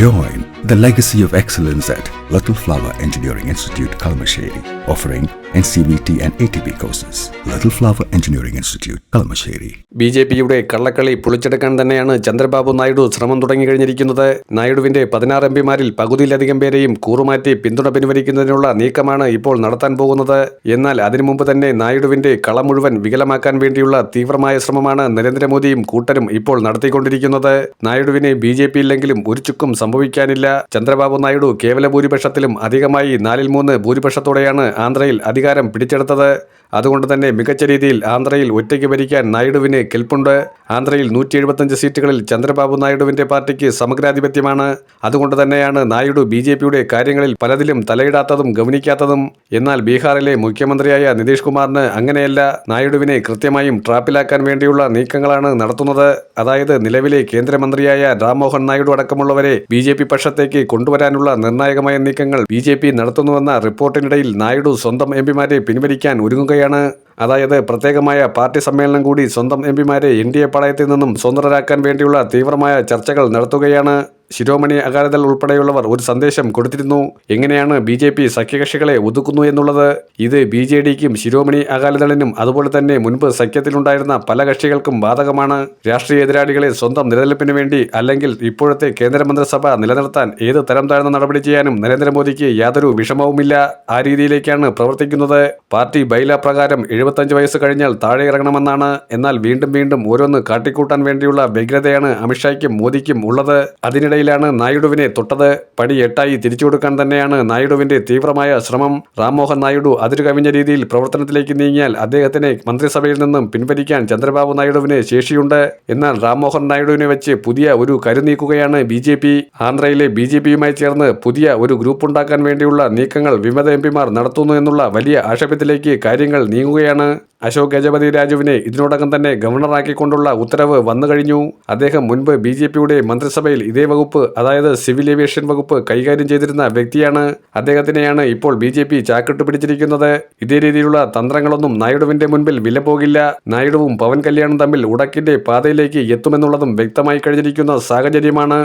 Join the legacy of excellence at Little Flower Engineering Institute, Kalamasheri, offering NCVT and ATP courses. Little Flower Engineering Institute, Kalamasheri. B J കള്ളക്കളി പൊളിച്ചെടുക്കാൻ തന്നെയാണ് ചന്ദ്രബാബു നായിഡു ശ്രമം തുടങ്ങിക്കഴിഞ്ഞിരിക്കുന്നത് നായിഡുവിന്റെ പതിനാറ് M പിമാരിൽ പകുതിയിലധികം പേരെയും കൂറുമാറ്റി പിന്തുണ പിൻവലിക്കുന്നതിനുള്ള നീക്കമാണ് ഇപ്പോൾ നടത്താൻ പോകുന്നത് എന്നാൽ അതിനു മുമ്പ് തന്നെ നായിഡുവിന്റെ കള മുഴുവൻ വികലമാക്കാൻ വേണ്ടിയുള്ള തീവ്രമായ ശ്രമമാണ് നരേന്ദ്രമോദിയും കൂട്ടരും ഇപ്പോൾ നടത്തിക്കൊണ്ടിരിക്കുന്നത് നായിഡുവിനെ ബി ജെ ഒരു ചുക്കും സംഭവിക്കാനില്ല ചന്ദ്രബാബു നായിഡു കേവല ഭൂരിപക്ഷത്തിലും അധികമായി നാലിൽ മൂന്ന് ഭൂരിപക്ഷത്തോടെയാണ് ആന്ധ്രയിൽ അധികാരം പിടിച്ചെടുത്തത്. അതുകൊണ്ട് തന്നെ മികച്ച രീതിയിൽ ആന്ധ്രയിൽ ഒറ്റയ്ക്ക് ഭരിക്കാൻ നായിഡുവിന് കെൽപ്പുണ്ട്. ആന്ധ്രയിൽ നൂറ്റി എഴുപത്തഞ്ച് സീറ്റുകളിൽ ചന്ദ്രബാബു നായിഡുവിന്റെ പാർട്ടിക്ക് സമഗ്രാധിപത്യമാണ്. അതുകൊണ്ട് തന്നെയാണ് നായിഡു ബി ജെ പിയുടെ കാര്യങ്ങളിൽ പലതിലും തലയിടാത്തതും ഗവനിക്കാത്തതും. എന്നാൽ ബീഹാറിലെ മുഖ്യമന്ത്രിയായ നിതീഷ് കുമാറിന് അങ്ങനെയല്ല. നായിഡുവിനെ കൃത്യമായും ട്രാപ്പിലാക്കാൻ വേണ്ടിയുള്ള നീക്കങ്ങളാണ് നടത്തുന്നത്. അതായത് നിലവിലെ കേന്ദ്രമന്ത്രിയായ രാംമോഹൻ നായിഡു അടക്കമുള്ളവരെ ബി ജെ പി കൊണ്ടുവരാനുള്ള നിർണായകമായ നീക്കങ്ങൾ ബി നടത്തുന്നുവെന്ന റിപ്പോർട്ടിനിടയിൽ നായിഡു സ്വന്തം എം പിമാരെ പിൻവലിക്കാൻ ഒരുങ്ങുകയാണ് അതായത് പ്രത്യേകമായ പാർട്ടി സമ്മേളനം കൂടി സ്വന്തം എം പിമാരെ എൻ ഡി എ പാളയത്തിൽ നിന്നും സ്വതന്ത്രരാക്കാൻ വേണ്ടിയുള്ള തീവ്രമായ ചർച്ചകൾ നടത്തുകയാണ് ശിരോമണി അകാലിദൾ ഉൾപ്പെടെയുള്ളവർ ഒരു സന്ദേശം കൊടുത്തിരുന്നു. എങ്ങനെയാണ് ബി ജെ പി സഖ്യകക്ഷികളെ ഒതുക്കുന്നു എന്നുള്ളത്? ഇത് ബി ജെ ഡിക്കും ശിരോമണി അകാലിദളിനും അതുപോലെ തന്നെ മുൻപ് സഖ്യത്തിലുണ്ടായിരുന്ന പല കക്ഷികൾക്കും ബാധകമാണ്. രാഷ്ട്രീയ എതിരാളികളെ സ്വന്തം നിലനിൽപ്പിന് വേണ്ടി അല്ലെങ്കിൽ ഇപ്പോഴത്തെ കേന്ദ്രമന്ത്രിസഭ നിലനിർത്താൻ ഏത് തരം താഴ്ന്ന നടപടി ചെയ്യാനും നരേന്ദ്രമോദിക്ക് യാതൊരു വിഷമവുമില്ല. ആ രീതിയിലേക്കാണ് പ്രവർത്തിക്കുന്നത്. പാർട്ടി ബൈല പ്രകാരം എഴുപത്തഞ്ച് വയസ്സ് കഴിഞ്ഞാൽ താഴെ ഇറങ്ങണമെന്നാണ്. എന്നാൽ വീണ്ടും വീണ്ടും ഓരോന്ന് കാട്ടിക്കൂട്ടാൻ വേണ്ടിയുള്ള വ്യഗ്രതയാണ് അമിത്ഷായ്ക്കും മോദിക്കും ഉള്ളത്. അതിനിടയിലാണ് നായിഡുവിനെ തൊട്ടത്. പടി എട്ടായി തിരിച്ചു കൊടുക്കാൻ തന്നെയാണ് നായിഡുവിന്റെ തീവ്രമായ ശ്രമം. റാംമോഹൻ നായിഡു അതിരുകവിഞ്ഞ രീതിയിൽ പ്രവർത്തനത്തിലേക്ക് നീങ്ങിയാൽ അദ്ദേഹത്തിനെ മന്ത്രിസഭയിൽ നിന്നും പിൻവലിക്കാൻ ചന്ദ്രബാബു നായിഡുവിന് ശേഷിയുണ്ട്. എന്നാൽ റാംമോഹൻ നായിഡുവിനെ വെച്ച് പുതിയ ഒരു കരുനീക്കുകയാണ് ബി ജെ പി. ആന്ധ്രയിലെ ബി ജെ പിയുമായി ചേർന്ന് പുതിയ ഒരു ഗ്രൂപ്പ് ഉണ്ടാക്കാൻ വേണ്ടിയുള്ള നീക്കങ്ങൾ വിമത എം നടത്തുന്നു എന്നുള്ള വലിയ ആക്ഷേപത്തിലേക്ക് കാര്യങ്ങൾ നീങ്ങുകയാണ്. അശോക് ഗജപതി രാജുവിനെ ഇതിനോടകം തന്നെ ഗവർണറാക്കിക്കൊണ്ടുള്ള ഉത്തരവ് വന്നു കഴിഞ്ഞു. അദ്ദേഹം മുൻപ് ബി ജെ പിയുടെ മന്ത്രിസഭയിൽ ഇതേ വകുപ്പ് അതായത് സിവിൽ ഏവിയേഷൻ വകുപ്പ് കൈകാര്യം ചെയ്തിരുന്ന വ്യക്തിയാണ്. അദ്ദേഹത്തിനെയാണ് ഇപ്പോൾ ബി ജെ പി ചാക്കിട്ട് പിടിച്ചിരിക്കുന്നത്. ഇതേ രീതിയിലുള്ള തന്ത്രങ്ങളൊന്നും നായിഡുവിന്റെ മുൻപിൽ വില പോകില്ല നായിഡുവും പവൻ കല്യാണും തമ്മിൽ ഉടക്കിന്റെ പാതയിലേക്ക് എത്തുമെന്നുള്ളതും വ്യക്തമായി കഴിഞ്ഞിരിക്കുന്ന സാഹചര്യമാണ്.